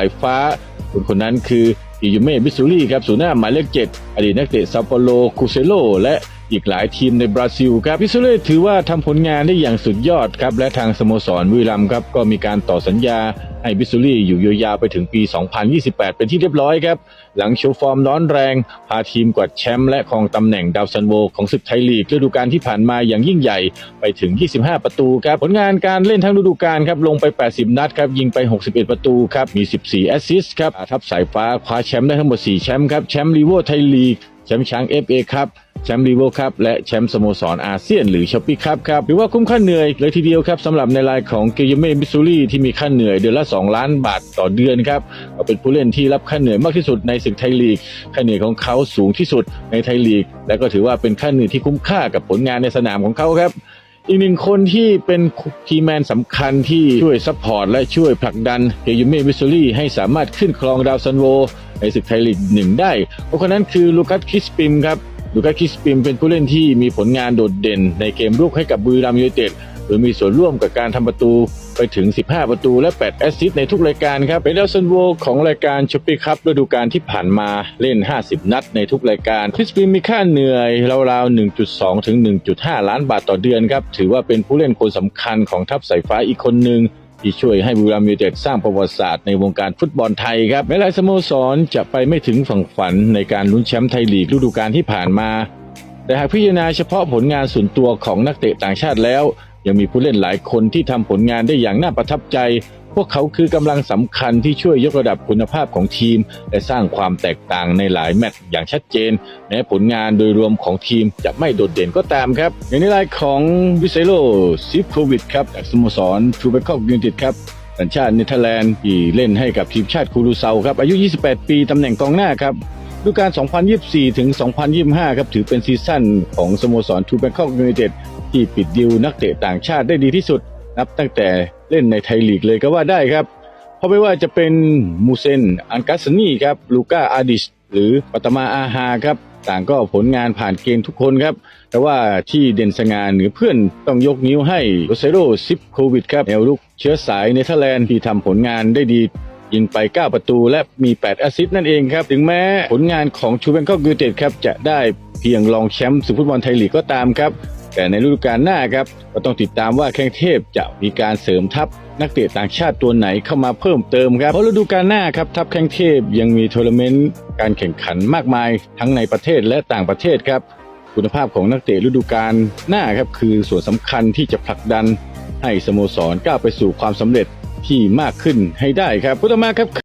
ายฟ้าคนคนนั้นคืออิยูเม่บิซูรี่ครับศูนย์หน้าหมายเลขเจ็ดอดีตนักเตะซาโปโลคูเซโลและ อีกหลายทีมในบราซิลครับบิซูรี่ถือว่าทำผลงานได้อย่างสุดยอดครับ และทางสโมสรบุรีรัมครับก็มีการต่อสัญญาให้บิซูรี่อยู่ยาวๆไปถึงปี 2028 เป็นที่เรียบร้อยครับ หลังโชว์ฟอร์มร้อนแรง พาทีมกวาดแชมป์และครองตำแหน่งดาวซันโวของศึกไทยลีกฤดูกาลที่ผ่านมาอย่างยิ่งใหญ่ไปถึง 25 ประตูครับ ผลงานการเล่นทั้งฤดูกาลครับลงไป 80 นัดครับยิงไป 61 ประตูครับมี 14 แอสซิสต์ครับทัพสายฟ้าคว้าแชมป์ได้ทั้งหมด 4 แชมป์ครับแชมป์ลีโวไทยลีกแชมป์ช้าง FA ครับ แชมป์ลีโวครับและแชมป์สโมสรอาเซียนหรือช้อปปี้ครับครับหรือว่าคุ้มค่าเหนื่อยเลยทีเดียวครับสำหรับในรายของเกยเม่มิสซูรี่ที่มีค่าเหนื่อยเดือนละ 2 ล้านบาทต่อเดือนครับก็เป็นผู้เล่นที่รับค่าเหนื่อยมากที่สุดในศึกไทยลีก ค่าเหนื่อยของเขาสูงที่สุดในไทยลีก และก็ถือว่าเป็นค่าเหนื่อยที่คุ้มค่ากับผลงานในสนามของเขาครับอีกหนึ่งคนที่เป็นคีแมนสำคัญที่ช่วยซัพพอร์ตและช่วยผลักดันเกยูเม่วิสซูรี่ให้สามารถขึ้นครองดาวซันโวในศึกไทยลีกหนึ่งได้คนนั้นคือลูคัสคิสปิมครับ ลูคัสคิสปิมเป็นผู้เล่นที่มีผลงานโดดเด่นในเกมรุกให้กับบุรีรัมย์ยูไนเต็ดโดยมีส่วนร่วมกับการทำประตูไปถึง 15 ประตูและ 8 แอสซิสต์ในทุกรายการครับ เป็นดาวซันโวของรายการช็อปปี้ครับฤดูกาลที่ผ่านมาเล่น 50 นัดในทุกรายการคริสปิมมีค่าเหนื่อยราวๆ 1.2 ถึง 1.5 ล้านบาทต่อเดือนครับ ถือว่าเป็นผู้เล่นคนสำคัญของทัพสายฟ้าอีกคนหนึ่ง ที่ช่วยให้บุรีรัมย์ยูไนเต็ดสร้างประวัติศาสตร์ในวงการฟุตบอลไทยครับแม้หลายสโมสรจะไปไม่ถึงฝั่งฝันในการลุ้นแชมป์ไทยลีกฤดูกาลที่ผ่านมา แต่หากพิจารณาเฉพาะผลงานส่วนตัวของนักเตะต่างชาติแล้ว ยังมีผู้เล่นหลายคนที่ทำผลงานได้อย่างน่าประทับใจ พวกเขาคือกำลังสำคัญที่ช่วยยกระดับคุณภาพของทีม และสร้างความแตกต่างในหลายแมตช์อย่างชัดเจนแม้ผลงานโดยรวมของทีมจะไม่โดดเด่นก็ตามครับในรายของวิเซโลซิฟโควิดครับจากสโมสรทูเบคอกยูนเต็ดครับสัญชาติเนเธอร์แลนด์ที่เล่นให้กับทีมชาติคูรูเซาครับ อายุ 28 ปี ตำแหน่งกองหน้าครับฤดูกาล 2024 ถึง 2025 ครับ ถือเป็นซีซั่นของสโมสรทูแบงคอกยูไนเต็ดที่ปิดดิวนักเตะต่างชาติได้ดีที่สุด นับตั้งแต่ เล่นในไทยลีกเลยก็ว่าได้ครับ เพราะไม่ว่าจะเป็นมูเซน อันกัสนีครับ ลูก้าอาดิชหรือปัตมาอาฮาครับ ต่างก็ผลงานผ่านเกณฑ์ทุกคนครับ แต่ว่าที่เด่นสง่าเหนือเพื่อนต้องยกนิ้วให้โรเซโรซิปโควิดครับแนวลุกเชื้อสายเนเธอร์แลนด์ที่ทำผลงานได้ดียิงไป 9 ประตูและมี 8 แอสซิสต์นั่นเองครับ ถึงแม้ผลงานของชูเบนก็ยูเต็ดครับ จะได้เพียงรองแชมป์ศึกฟุตบอลไทยลีกก็ตามครับ แต่ในฤดูกาลหน้าครับก็ต้องติดตามว่าแข้งเทพจะมีการเสริมทัพนักเตะต่างชาติตัวไหนเข้ามาเพิ่มเติมครับ เพราะฤดูกาลหน้าครับทัพแข้งเทพยังมีทัวร์นาเมนต์การแข่งขันมากมายทั้งในประเทศและต่างประเทศครับ คุณภาพของนักเตะฤดูกาลหน้าครับคือส่วนสำคัญที่จะผลักดันให้สโมสรก้าวไปสู่ความสำเร็จที่มากขึ้นให้ได้ครับพุทธมาครับ